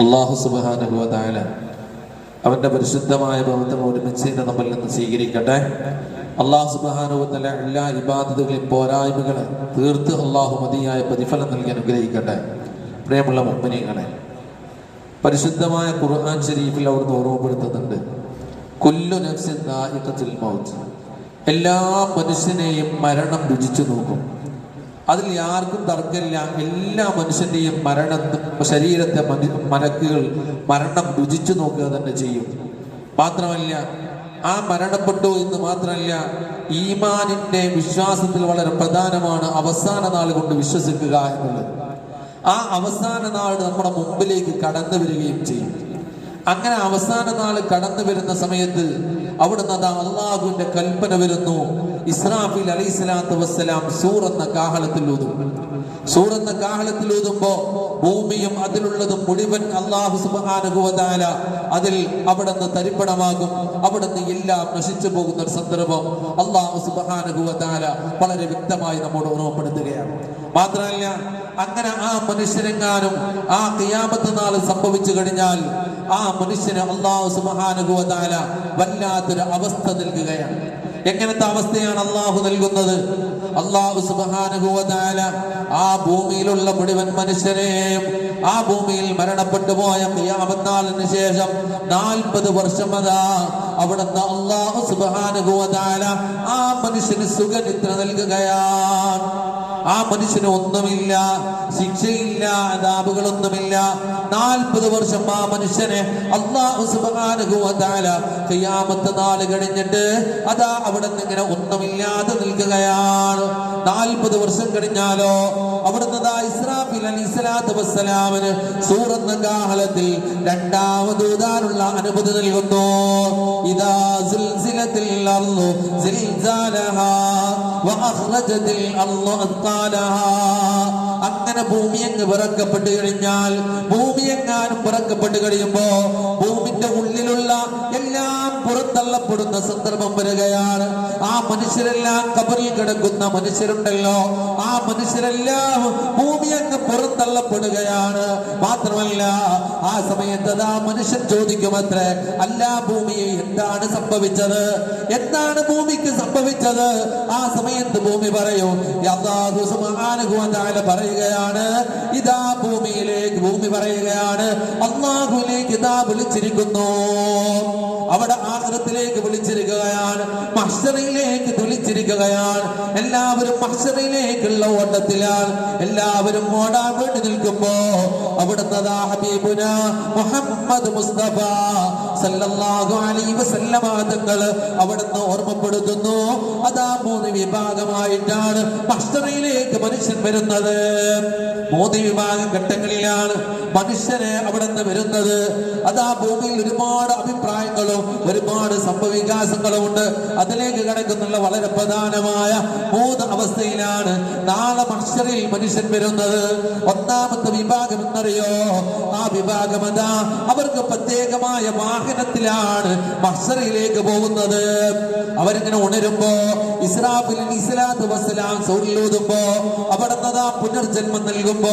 അള്ളാഹു സുബാനുഭവതായ അവന്റെ പരിശുദ്ധമായ ഭവത്തം ഒരുമിച്ച് നമ്മൾ നിന്ന് സ്വീകരിക്കട്ടെ. അള്ളാഹു സുബാനുഭവത്തിലെ എല്ലാ ഇബാദതുകളെയും പോരായ്മകളെ തീർത്ത് അള്ളാഹു മതിയായ പ്രതിഫലം നൽകി അനുഗ്രഹിക്കട്ടെ. പ്രിയമുള്ള മുമ്പനികളെ പരിശുദ്ധമായ ഖുർആൻ ഷരീഫിൽ അവിടുന്ന് ഓർമ്മപ്പെടുത്തുന്നുണ്ട്. കൊല്ലു നഫ്സിൻ മൗത്ത്. എല്ലാ മനുഷ്യനെയും മരണം രുചിച്ചു നോക്കും. അതിൽ ആർക്കും തർക്കമില്ല. എല്ലാ മനുഷ്യന്റെയും മരണ ശരീരത്തെ മനക്കുകൾ മരണം രുചിച്ചു നോക്കുക തന്നെ ചെയ്യും. മാത്രമല്ല ആ മരണപ്പെട്ടു എന്ന് മാത്രമല്ല ഈമാനിന്റെ വിശ്വാസത്തിൽ വളരെ പ്രധാനമാണ് അവസാന നാൾ കൊണ്ട് വിശ്വസിക്കുക എന്നുള്ളത്. ആ അവസാന നാൾ നമ്മുടെ മുമ്പിലേക്ക് കടന്നു വരികയും ചെയ്യും. അങ്ങനെ അവസാന നാൾ കടന്നു വരുന്ന സമയത്ത് അവിടുന്ന് അതാ അള്ളാഹുവിന്റെ കൽപ്പന വരുന്നു. ഇസ്രാഫിൽ അലൈഹി സ്വലാത്തു വസ്സലാം സൂർ എന്ന കാഹളത്തിൽ ഊതും. സൂർ എന്ന കാഹളത്തിൽ ഊതുമ്പോ ഭൂമിയും അതിലുള്ളതും മുഴുവൻ അള്ളാഹു സുബാനുഭവതാല അതിൽ അവിടുന്ന് തരിപ്പണമാകും. അവിടുന്ന് എല്ലാം നശിച്ചു പോകുന്ന ഒരു സന്ദർഭം അള്ളാഹു സുബാനുഭവതാല വളരെ വ്യക്തമായി നമ്മോട് ഓർമ്മപ്പെടുത്തുകയാണ്. മാത്രമല്ല അങ്ങനെ ആ മനുഷ്യനെങ്ങാനും ആ കിയാമത്ത് നാൾ സംഭവിച്ചു കഴിഞ്ഞാൽ ആ മനുഷ്യന് അള്ളാഹു സുബാനുഭവതാല വല്ലാത്തൊരു അവസ്ഥ നൽകുകയാണ്. എങ്ങനത്തെ അവസ്ഥയാണ് അള്ളാഹു നൽകുന്നത്? അള്ളാഹു സുബാനുഭവതാല ആ ഭൂമിയിലുള്ള മുഴുവൻ മനുഷ്യരെയും ആ ഭൂമിയിൽ മരണപ്പെട്ടു പോയ കിയാമത്താളിന് ശേഷം നാൽപ്പത് വർഷം അതാ അവിടുന്ന് അള്ളാഹു സുബാനുഭവതാല ആ മനുഷ്യന് സുഖനിദ്ര നൽകുകയാണ്. ആ മനുഷ്യന് ഒന്നുമില്ല ശിക്ഷയില്ല അതാപുകളൊന്നുമില്ല നാൽപ്പത് വർഷം ആ മനുഷ്യനെ അള്ളാഹു കയ്യാമത്തെ നാൾ കഴിഞ്ഞിട്ട് അതാ അവിടെ നിന്ന് ഇങ്ങനെ ഒന്നുമില്ലാതെ നിൽക്കുകയാണ്. നാൽപ്പത് വർഷം കഴിഞ്ഞാലോ അവിടുന്ന് ഇസ്രാഫിൽ അലി ഇസ്ലാത്തു വസ്സലാമിന് സൂറന്ന കാഹളത്തിൽ രണ്ടാമത് ഊതാനുള്ള അനുമതി നൽകുന്നു. ഇതാ സിൽസിലത്തിൽ الأرض زلزالها وأخرجت الأرض أثقالها അങ്ങനെ ഭൂമി അങ്ങ് പിറക്കപ്പെട്ട് കഴിഞ്ഞാൽ ഭൂമി പിറക്കപ്പെട്ട് കഴിയുമ്പോ ഭൂമിന്റെ ഉള്ളിലുള്ള എല്ലാം പുറത്തള്ളപ്പെടുന്ന സന്ദർഭം വരികയാണ്. ആ മനുഷ്യരെല്ലാം കബറിൽ കിടക്കുന്ന മനുഷ്യരുണ്ടല്ലോ. ആ മനുഷ്യരെല്ലാം ഭൂമി അങ്ങ് പുറത്തള്ളപ്പെടുകയാണ് മാത്രമല്ല ആ സമയത്ത് ആ മനുഷ്യൻ ചോദിക്കുമത്രേ അല്ല ഭൂമിയെ എന്താണ് സംഭവിച്ചത്? എന്താണ് ഭൂമിക്ക് സംഭവിച്ചത്? ആ സമയത്ത് ഭൂമി പറയും പറയുകയാണ് ഇതാ ഭൂമിയിലേക്ക് ഭൂമി പറയുകയാണ് അള്ളാഹുലേക്ക് ഇതാ വിളിച്ചിരിക്കുന്നു. അവിടെ ആദരത്തിലേക്ക് വിളിച്ചിരിക്കുകയാണ്. മഹ്സറയിലേക്ക് വിളിച്ചിരിക്കുകയാണ്. എല്ലാവരും മഹ്സറയിലേക്കുള്ള ഓട്ടത്തിലാണ്. എല്ലാവരും ഓടാൻ വേണ്ടി നിൽക്കുമ്പോ അവിടുന്ന് മുഹമ്മദ് മുസ്തഫ സല്ലല്ലാഹു അലൈഹി വസല്ലമ അവിടുന്ന് ഓർമ്മപ്പെടുത്തുന്നു. അതാ മൂന്ന് വിഭാഗമായിട്ടാണ് മനുഷ്യൻ വരുന്നത്. മൂന്ന് വിഭാഗം ഘട്ടങ്ങളിലാണ് മനുഷ്യന് അവിടെ നിന്ന് വരുന്നത്. അത് ആ ഭൂമിയിൽ ഒരുപാട് അഭിപ്രായങ്ങളും ഒരുപാട് സംഭവവികാസങ്ങളും ഉണ്ട് അതിലേക്ക് കിടക്കുന്നുള്ള വളരെ പ്രധാനമായ മൂന്ന് അവസ്ഥയിലാണ് നാളെ മനുഷ്യരിൽ മനുഷ്യൻ വരുന്നത്. ഒന്നാമത്തെ വിഭാഗം എന്നറിയോ? ആ വിഭാഗം അതാ അവർക്ക് പ്രത്യേകമായ വാഹനത്തിലാണ് മനുഷ്യരിലേക്ക് പോകുന്നത്. അവരിങ്ങനെ ഉണരുമ്പോ പുനർജന്മം നൽകുമ്പോ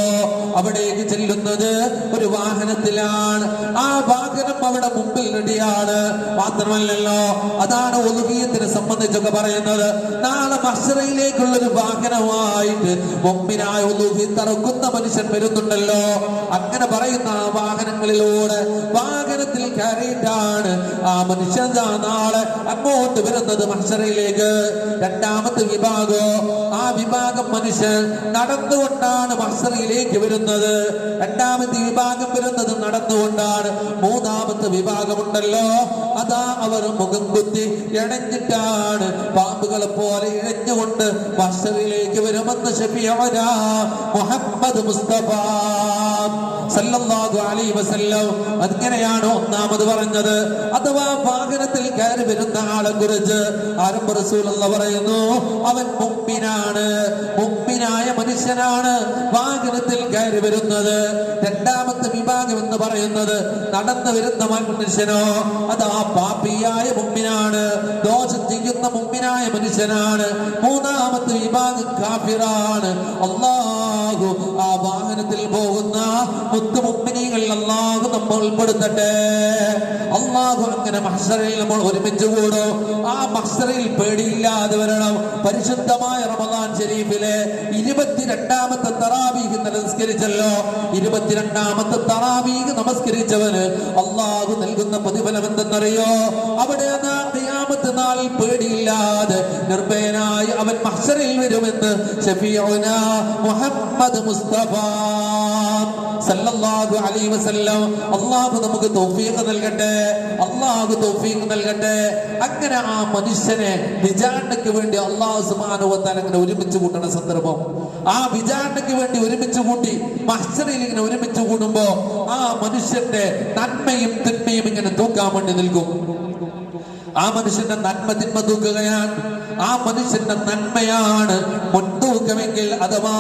അവിടേക്ക് ചെല്ലുന്നത് ഒരു വാഹനത്തിലാണ്. ആ വാഹനം അവിടെ മുമ്പിൽ റെഡിയാണ്. മാത്രമല്ലല്ലോ അതാണ് ഒലുകീയത്തിനെ സംബന്ധിച്ചൊക്കെ പറയുന്നത്. നാളെ മഷറയിലേക്കുള്ള ഒരു വാഹനമായിട്ട് മുമ്പിനായ ഒലുകി തറക്കുന്ന മനുഷ്യൻ വരുന്നുണ്ടല്ലോ. അങ്ങനെ പറയുന്ന ആ വാഹനങ്ങളിലൂടെ വാഹനത്തിൽ കയറിയിട്ടാണ് ആ മനുഷ്യൻ നാളെ അങ്ങോട്ട് വരുന്നത് മഷറയിലേക്ക് രണ്ടാമത്തെ വിഭാഗം ആ വിഭാഗം മനുഷ്യൻ നടന്നുകൊണ്ടാണ് മഷറയിലേക്ക് വരുന്നത്. രണ്ടാമത്തെ വിഭാഗം വരുന്നത് നടന്നുകൊണ്ടാണ്. മൂന്നാമത്തെ വിഭാഗമുണ്ടല്ലോ. അതാ അവർ മുഖം കുത്തി ഇണഞ്ഞിട്ടാണ് പാമ്പുകളെ പോലെ ഇഴഞ്ഞുകൊണ്ട് മഹ്സറയിലേക്ക് വരുമെന്ന് ഷഫിയോര മുഹമ്മദ് മുസ്തഫ. സല്ലല്ലാഹു അലൈഹി വസല്ലം. അങ്ങനെയാണ് ഒന്നാമത് പറഞ്ഞത്? അഥവാ വാഹനത്തിൽ കയറി വരുന്ന ആളെ കുറിച്ച് ആരംഭ എന്ന് പറയുന്നു അവൻ മുമ്പിനാണ് മുമ്പിനായ മനുഷ്യനാണ് വാഹനത്തിൽ കയറി വരുന്നത്. രണ്ടാമത്തെ വിഭാഗം എന്ന് പറയുന്നത് നടന്നു വരുന്ന മനുഷ്യനോ അത് ആ പാപ്പിയായ മുമ്പിനാണ് ദോഷം ചെയ്യുന്ന മുമ്പിനായ മനുഷ്യനാണ്. മൂന്നാമത്തെ വിഭാഗം കാഫിറാണ്. അള്ളാഹു ആ വാഹനത്തിൽ പോകുന്ന മുത്തു മുമ്പിനികളിൽ അള്ളാഹു നമ്മൾ ഉൾപ്പെടുത്തട്ടെ. അള്ളാഹു അങ്ങനെ നമ്മൾ ഒരുമിച്ച് കൂടും. ആ മഹ്സറിൽ പേടിയില്ലാതെ വരണം. പരിശുദ്ധമായ റമദാൻ ഷരീഫിലെ ഇരുപത്തിരണ്ടാമത്തെ തറാവീഹ് നമസ്കരിച്ചല്ലോ. ഇരുപത്തിരണ്ടാമത്തെ തറാവീഹ് നമസ്കരിച്ചവന് അള്ളാഹു നൽകുന്ന പ്രതിഫലം എന്തെന്നറിയോ അവിടെ ഖിയാമത്ത് നാളിൽ പേടിയില്ലാതെ നിർഭയനായി അവൻ മഹ്സറിൽ വരുമെന്ന് ഷഫീഉന മുഹമ്മദ് മുസ്തഫ സല്ലല്ലാഹു അലൈഹി വസല്ലം. അള്ളാഹു നമുക്ക് തൗഫീഖ് നൽകട്ടെ. അള്ളാഹു തൗഫീഖ് നൽകട്ടെ. അങ്ങനെ ആ മനുഷ്യനെ വിചാരണയ്ക്ക് വേണ്ടി അള്ളാഹു തആല അങ്ങനെ ഒരുമിച്ച് കൂട്ടുന്ന സന്ദർഭം. ആ വിചാരണയ്ക്ക് വേണ്ടി ഒരുമിച്ച് കൂട്ടി മഹ്സറിൽ ഇങ്ങനെ ഒരുമിച്ച് കൂടുമ്പോ ആ മനുഷ്യന്റെ നന്മയും തിന്മയും ഇങ്ങനെ തൂക്കാൻ വേണ്ടി നിൽക്കും. ആ മനുഷ്യന്റെ നന്മ തിന്മ തൂക്കുകയാണ്. ആ മനുഷ്യന്റെ നന്മയാണ് മുൻതൂക്കമെങ്കിൽ അഥവാ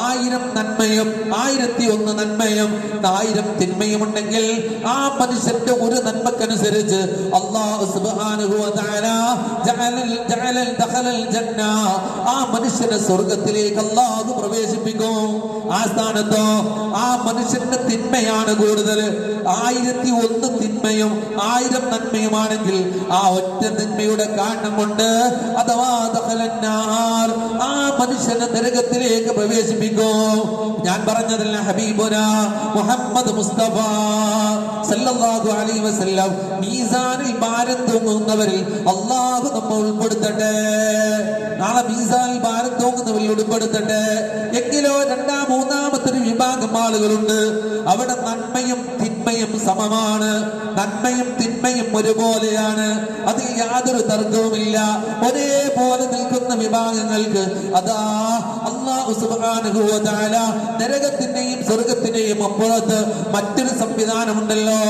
ആയിരം നന്മയും ആയിരത്തി ഒന്ന് നന്മയും ആയിരം തിന്മയും ഉണ്ടെങ്കിൽ ആ മനുഷ്യന്റെ ഒരു നന്മക്കനുസരിച്ച് അള്ളാഹു ആ മനുഷ്യനെ സ്വർഗത്തിലേക്ക് അള്ളാഹു പ്രവേശിപ്പിക്കും. ആ സ്ഥാനത്തോ ആ മനുഷ്യന്റെ തിന്മയാണ് കൂടുതൽ ആയിരത്തി ഒന്ന് തിന്മയും ആയിരം നന്മയുമാണെങ്കിൽ ആ ഒറ്റ തിന്മയുടെ കാരണം കൊണ്ട് അഥവാ ആ മനുഷ്യനെ നരകത്തിലേക്ക് പ്രവേശിപ്പിക്കോ. ഞാൻ പറഞ്ഞതല്ല ഹബീബുന മുഹമ്മദ് മുസ്തഫ സല്ലല്ലാഹു അലൈഹി വസല്ലം. മീസാനിൽ ഭാരം തൂങ്ങുന്നവരിൽ അള്ളാഹു നമ്മൾ ഉൾപ്പെടുത്തട്ടെ. നാളെ മീസാനിൽ ഭാരം തൂങ്ങുന്നവരിൽ ഉൾപ്പെടുത്തട്ടെ. എങ്കിലോ രണ്ടാം മൂന്നാമത്തെ വിഭാഗം ആളുകളുണ്ട്. അവിടെ നന്മയും തിന്മയും സമമാണ്. നന്മയും തിന്മയും ഒരുപോലെയാണ്. അതിൽ യാതൊരു തർക്കവുമില്ല. ഒരേപോലെ നിൽക്കുന്ന വിഭാഗങ്ങൾക്ക് അതാ അള്ളാഹു തആല നരകത്തിന്റെയും സ്വർഗത്തിന്റെയും അപ്പുറത്ത് മറ്റൊരു സംവിധാനമുണ്ടല്ലോ.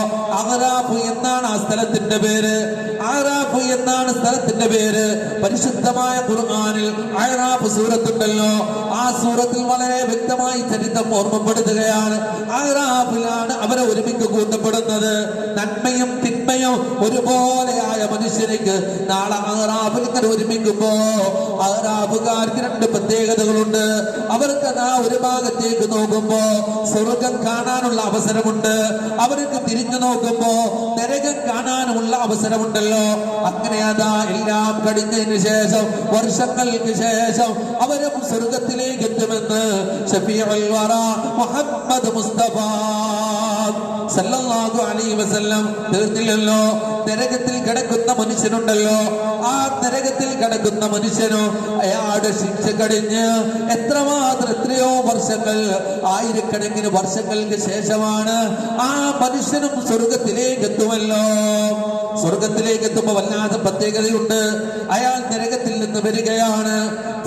അഹ്റാഫ് എന്നാണ് ആ സ്ഥലത്തിന്റെ പേര്. അഹ്റാഫ് എന്നാണ് സ്ഥലത്തിന്റെ പേര്. പരിശുദ്ധമായ ഖുർആനിൽ ആറാഫ് സൂറത്തുണ്ടല്ലോ. ആ സൂറത്തിൽ വളരെ വ്യക്തമായി ചരിത്രം ഓർമ്മപ്പെടുത്തുകയാണ്. ആറാഫിലാണ് അവരെ ഒരുമിക്ക് കൂട്ടപ്പെടുന്നത്. നന്മയും തിന്മയും ഒരുപോലെയായ മനുഷ്യർക്ക് നാളെ അഹ്റാബിൽ ഇങ്ങനെ ഒരുമിക്കുമ്പോ അഹ്റാബുകാർക്ക് രണ്ട് പ്രത്യേകതകളുണ്ട്. അവർക്ക് ആ ഒരു ഭാഗത്തേക്ക് നോക്കുമ്പോ സ്വർഗം കാണാനുള്ള അവസരമുണ്ട്. അവർക്ക് തിരിഞ്ഞു നോക്കുമ്പോ നരകം കാണാനുമുള്ള അവസരമുണ്ടല്ലോ. അങ്ങനെ അതാ എല്ലാം കഴിഞ്ഞതിന് ശേഷം വർഷങ്ങൾക്ക് ശേഷം അവരും സ്വർഗത്തിലേക്ക് എത്തുമെന്ന് മുഹമ്മദ് മുസ്തഫ സല്ലല്ലാഹു അലൈഹി വസല്ലം തീർത്തില്ലല്ലോ. നരകത്തിൽ കിടക്കുന്ന മനുഷ്യനുണ്ടല്ലോ. ആ നരകത്തിൽ കിടക്കുന്ന മനുഷ്യനോ അയാളുടെ ശിക്ഷ കഴിഞ്ഞ് എത്രമാത്രം എത്രയോ വർഷങ്ങൾ ആയിരക്കണക്കിന് വർഷങ്ങൾക്ക് ശേഷമാണ് ആ മനുഷ്യനും സ്വർഗത്തിലേക്ക് എത്തുമല്ലോ. സ്വർഗത്തിലേക്ക് എത്തുമ്പോൾ വല്ലാതെ പ്രത്യേകതയുണ്ട്. അയാൾ നരകത്തിൽ നിന്ന് വരികയാണ്.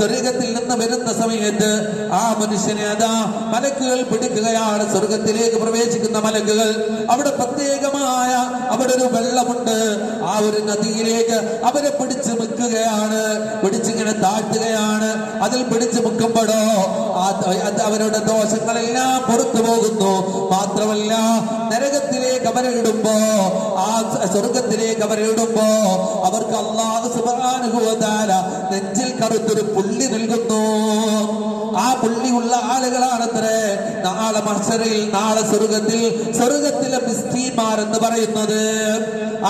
നരകത്തിൽ നിന്ന് വരുന്ന സമയത്ത് ആ മനുഷ്യനെ അതാ മലക്കുകൾ പിടിക്കുകയാണ്. സ്വർഗത്തിലേക്ക് പ്രവേശിക്കുന്ന മലക്കുകൾ. അവിടെ പ്രത്യേകമായ അവിടെ ഒരു വെള്ളമുണ്ട്. ആ ഒരു നദിയിലേക്ക് അവരെ പിടിച്ചു മുക്കുകയാണ് പിടിച്ചിങ്ങനെ താഴ്ത്തുകയാണ്. അതിൽ പിടിച്ചു മുക്കുമ്പോഴോ അവരുടെ ദോഷങ്ങളെല്ലാം പുറത്തു പോകുന്നു. മാത്രമല്ല നരകത്തിലേക്ക് അവരെ ഇടുമ്പോ ആ സ്വർഗത്തിലേക്ക് അവരെ ഇടുമ്പോ അവർക്ക് അള്ളാഹു തആല നെഞ്ചിൽ കറുത്തൊരു പുള്ളി നൽകുന്നു. ആ പുള്ളിയുള്ള ആളുകളാണത്രേ നാളെ മത്സരയിൽ നാളെ സ്വർഗത്തിൽ സ്വർഗത്തിലെ മിസ്കീന്മാർ എന്ന് പറയുന്നത്.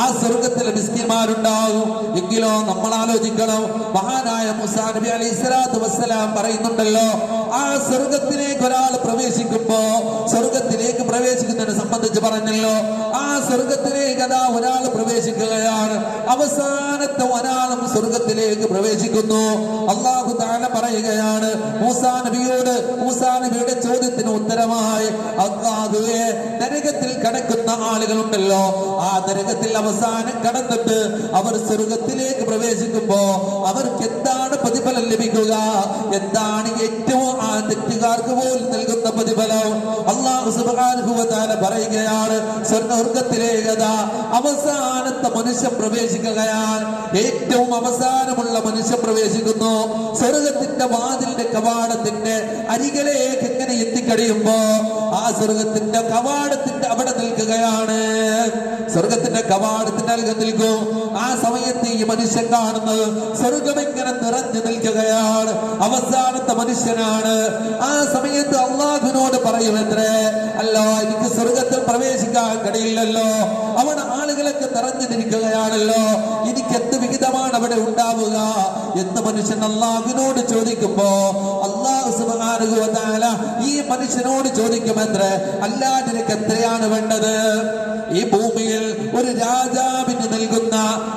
ആ സ്വർഗത്തിലെ മിസ്കീന്മാരുണ്ടാകും. എങ്കിലോ നമ്മൾ ആലോചിക്കണം മഹാനായ മുസാ നബി അലി ഇസ്ലാത്തു വസ്സലാം പറയുന്നുണ്ടല്ലോ ആ സ്വർഗത്തിലേക്ക് ഒരാൾ പ്രവേശിക്കുമ്പോ സ്വർഗത്തിലേക്ക് പ്രവേശിക്കുന്നതിനെ സംബന്ധിച്ച് പറഞ്ഞല്ലോ. ആ സ്വർഗത്തിലേക്ക് അതാ ഒരാൾ പ്രവേശിക്കുകയാണ്. അവസാനത്തെ ഒരാളും സ്വർഗത്തിലേക്ക് പ്രവേശിക്കുന്നു. അള്ളാഹു താന പറയുകയാണ് മൂസാ നബിയോട് മൂസാ നബിയുടെ ചോദ്യത്തിന് ഉത്തരമായി അള്ളാഹുവെ നരകത്തിൽ കടക്കുന്ന ആളുകളുണ്ടല്ലോ. ആ നരകത്തിൽ അവസാനം കടന്നിട്ട് അവർ സ്വർഗത്തിലേക്ക് പ്രവേശിക്കുമ്പോ അവർക്ക് എന്താണ് പ്രതിഫലം ലഭിക്കുക? എന്താണ് ഏറ്റവും ആ തെറ്റുകാർക്ക് പോലും നൽകുന്ന പ്രതിഫലം? അള്ളാഹു തആല പറയുകയാണ് സ്വർഗത്തിലേക്ക് അവസാനത്തെ മനുഷ്യൻ പ്രവേശിക്കുകയാൽ ഏറ്റവും അവസാനമുള്ള മനുഷ്യൻ പ്രവേശിക്കുന്നു. സ്വർഗത്തിന്റെ വാതിലിന്റെ കവാടത്തിന്റെ അരികിലേക്ക് എങ്ങനെ എത്തിക്കഴിയുമ്പോ ആ സ്വർഗത്തിന്റെ കവാടത്തിന്റെ അവിടെ നിൽക്കുകയാണ്. സ്വർഗത്തിന്റെ കവാടത്തിന്റെ അൽഗം നിൽക്കും. ആ സമയത്ത് ഈ മനുഷ്യൻ കാണുന്നത് സ്വർഗം ഇങ്ങനെ നിറഞ്ഞു നിൽക്കുകയാണ്. അവസാനത്തെ മനുഷ്യനാണ്. ആ സമയത്ത് അള്ളാഹുവിനോട് പറയുമെത്രേ അല്ല എനിക്ക് സ്വർഗത്തിൽ പ്രവേശിക്കാൻ കഴിയില്ലല്ലോ. അവൻ ആളുകളൊക്കെ നിറഞ്ഞു നിൽക്കുകയാണല്ലോ. എനിക്ക് എന്ത് വിഹിതമാണ് അവിടെ ഉണ്ടാവുക? എന്ന് മനുഷ്യൻ അള്ളാഹുവിനോട് ചോദിക്കുമ്പോ ഈ മനുഷ്യനോട് ചോദിക്കുമെത്രേ അല്ലാ നിനക്ക് എത്രയാണ് വേണ്ടത്? ഈ ഭൂമിയിൽ ഒരു രാജാവിന് നൽകുന്ന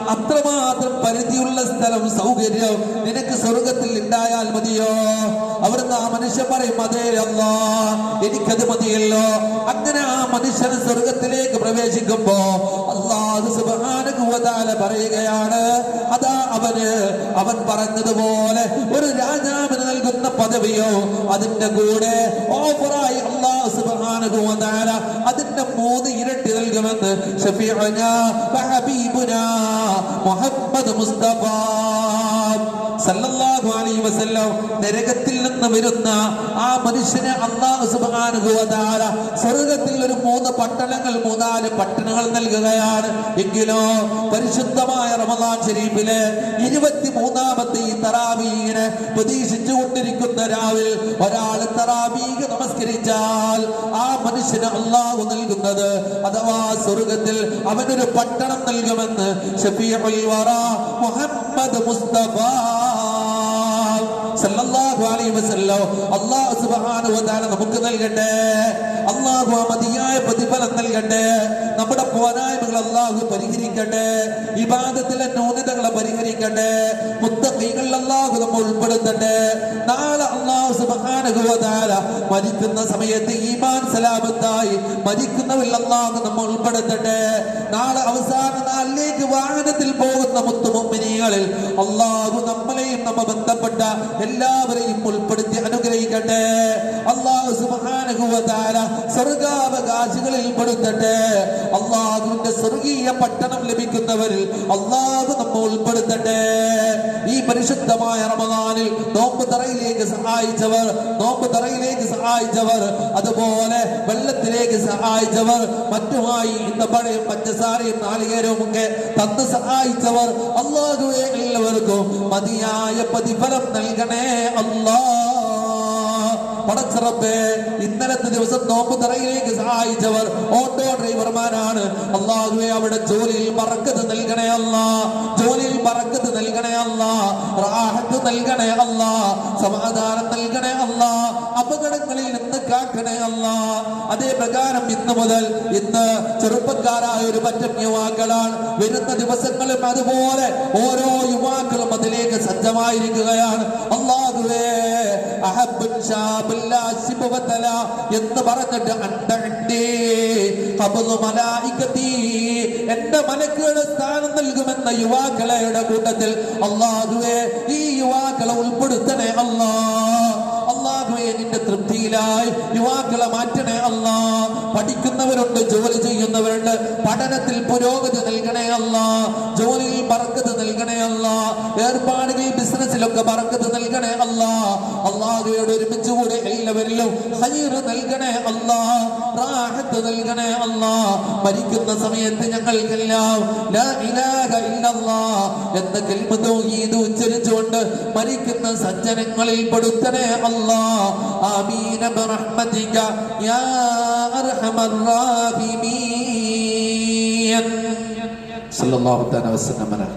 അത്രമാത്രം പരിധിയുള്ള സ്ഥലം സൗകര്യം നിനക്ക് സ്വർഗത്തിൽ ഉണ്ടായാൽ മതിയോ? അവിടുന്ന് ആ മനുഷ്യൻ പറയും അതേ അല്ലാ എനിക്കത് മതിയല്ലോ. അങ്ങനെ ആ മനുഷ്യൻ സ്വർഗത്തിലേക്ക് പ്രവേശിക്കുമ്പോ അള്ളാഹു സുബ്ഹാനഹു പറയുകയാണ്. അതാ അവന് അവൻ പറഞ്ഞതുപോലെ ഒരു രാജാവിന് നൽകുന്ന പദവിയോ അതിന്റെ കൂടെ ഓഫറായി അള്ളാഹു തആല അതിന്റെ മൂന്ന് ഇരട്ടി നൽകുമെന്ന് ഷഫീഉന വ ഹബീബുന മുഹമ്മദ് മുസ്തഫ. സല്ലല്ലാഹു അലൈഹി വസല്ലം നരകത്തിൽ നിന്ന് വരുന്ന ആ മനുഷ്യന് അള്ളാഹു സുബ്ഹാനഹു വ തആല സ്വർഗത്തിൽ ഒരു മൂന്ന് പട്ടണങ്ങൾ മൂന്നാൽ പട്ടണങ്ങൾ നൽകുകയാണ്. എങ്കിലോ പരിശുദ്ധമായ റമദാൻ ശരീഫിലെ ഇരുപത്തി മൂന്നാമത്തെ ഈ തറാവീഹിനെ പ്രതീക്ഷിച്ചു കൊണ്ടിരിക്കുന്ന രാവിൽ ഒരാൾ തറാവീഹ് നമസ്കരിച്ചാൽ ആ മനുഷ്യന് അള്ളാഹു നൽകുന്നത് അഥവാ സ്വർഗത്തിൽ അവനൊരു പട്ടണം നൽകുമെന്ന് മുഹമ്മദ് മുസ്തഫ വ തആല നമുക്ക് നൽകട്ടെ. ആ മതിയായ പ്രതിഫലം നൽകട്ടെ. നമ്മുടെ പോരായ്മകൾ അള്ളാഹു പരിഹരിക്കട്ടെ വിവാദത്തിലെ ന്യൂനതകളെ പരിഹരിക്കട്ടെ മുത്തഖീകൾ അള്ളാഹു നമ്മൾ ഉൾപ്പെടുത്തട്ടെ. നാളെ അള്ളാഹു തആല മരിക്കുന്ന സമയത്ത് ഈമാൻ സലാമത്തായി മരിക്കുന്നവരിൽ അള്ളാഹു നമ്മൾ ഉൾപ്പെടുത്തട്ടെ. നാളെ അവസാന നാളിലേക്ക് വാഹനത്തിൽ പോകുന്ന മുത്തുമുമ്മിനികളിൽ അള്ളാഹു നമ്മളെയും നമ്മ ബന്ധപ്പെട്ട എല്ലാവരെയും ഉൾപ്പെടുത്തി അനുഗ്രഹിക്കട്ടെ. അള്ളാഹു തആല സ്വർഗാവകാശികളിൽ പെടുത്തട്ടെ അള്ളാഹുവിന്റെ സ്വർഗീയ പട്ടണം ലഭിക്കുന്നവരിൽ അള്ളാഹു നമ്മെ ഉൾപ്പെടുത്തട്ടെ. ഈ പരിശുദ്ധമായ റമദാനിൽ നോമ്പ് തറയിലേക്ക് സഹായിച്ചവർ നോമ്പ് തറയിലേക്ക് സഹായിച്ചവർ അതുപോലെ വെള്ളത്തിലേക്ക് സഹായിച്ചവർ മറ്റുമായി ഇന്ന് പഴയ പഞ്ചസാരയും നാളികേരവും ഒക്കെ തന്ന് സഹായിച്ചവർ അള്ളാഹുവെ എല്ലാവർക്കും മതിയായ പ്രതിഫലം നൽകണേ അല്ലാ പടച്ചിറപ്പേ. ഇന്നലത്തെ ദിവസം നോമ്പ് തറയിലേക്ക് സഹായിച്ചവർ ഓട്ടോ ഡ്രൈവർമാരാണ്. അള്ളാഹുവെ അവിടെ ജോലിയിൽ പറക്കത്ത് നൽകണേ അല്ല. ജോലിയിൽ പറക്കത്ത് നൽകണേ അല്ല. റാഹത്ത് നൽകണേ അല്ല. സമാധാനം നൽകണേ അല്ല. അപകടങ്ങളിൽ നിന്ന് കാക്കണേ അല്ല. അതേ പ്രകാരം ഇന്ന് മുതൽ ഇന്ന് ചെറുപ്പക്കാരായ ഒരു പറ്റം യുവാക്കളാണ് വരുന്ന ദിവസങ്ങളും അതുപോലെ ഓരോ യുവാക്കളും അതിലേക്ക് സജ്ജമായിരിക്കുകയാണ്. അള്ളാഹുവേ. എന്ന് പറഞ്ഞിട്ട് എന്റെ മലക്കുകളുടെ സ്ഥാനം നൽകുമെന്ന യുവാക്കളുടെ കൂട്ടത്തിൽ അള്ളാഹുവെ ഈ യുവാക്കളെ ഉൾപ്പെടുത്തണേ അല്ലാ. അള്ളാഹുവെ നിന്റെ തൃപ്തിയിലായി. യുവാക്കളെ മാറ്റണേ അല്ല. പഠിക്കുന്നവരുണ്ട് ജോലി ചെയ്യുന്നവരുണ്ട്. പഠനത്തിൽ പുരോഗതി നൽകണേ അല്ല. ജോലിയിൽ പറക്കത്ത് നൽകണേ അല്ല. ഏർപ്പാടുകളിൽ ബിസിനസ്സിലൊക്കെ പറക്കത്ത് നൽകണേ അല്ല. അള്ളാഹുയോട് ഒരുമിച്ച് കൂടെ എല്ലാവരിലും ഹൈറ് നൽകണേ അല്ല. റാഹത്ത് നൽകണേ അല്ല. മരിക്കുന്ന സമയത്ത് ഞങ്ങൾക്കെല്ലാം എന്ന കൽമ തൗഹീദ് ഉച്ചരിച്ചുകൊണ്ട് മരിക്കുന്ന സജ്ജനങ്ങളിൽ പെടുത്തണേ അല്ലാ. ആമീന ബിറഹ്മതിക യാ അർഹമർ റാഹിമീൻ സല്ലല്ലാഹു തആല വസല്ലം അലാ